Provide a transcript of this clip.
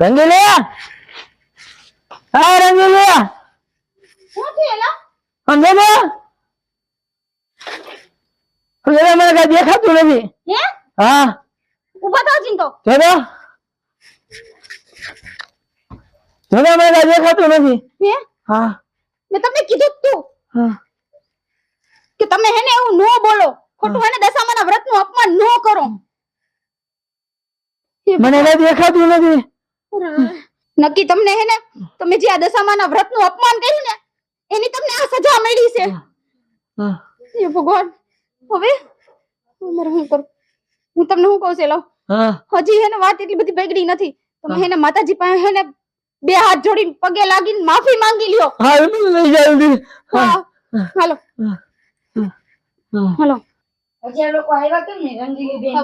રંગીલી હા રંગીલી સમજે મને કઈ દેખાતું નથી. હે? હા. ઊભા થાવ ચિંતો. જોજો. જોજો મને કઈ દેખાતું નથી. હે? હા. મેં તમને કીધું તું હા. કે તમે હેને એવું ન બોલો. ખોટું હેને દશામાના વ્રતનું અપમાન ન કરો. મને એને દેખાતું નથી. નક્કી તમને હેને તમે જે આ દશામાના વ્રતનું અપમાન કર્યું ને એની તમને આ સજા મળી છે. હે. ભગવાન હવે મારે શું કરું? હું તમને શું કહું છું લો હજી હેને વાત એટલી બધી બગડી નથી. તમે હેને માતાજી પાસે હેને બે હાથ જોડીને પગે લાગીને માફી માંગી લ્યો. હા મને લઈ જલ્દી હા. હાલો. હાલો. હજી લોકો આવ્યા કેમ ને રંગીલી બેન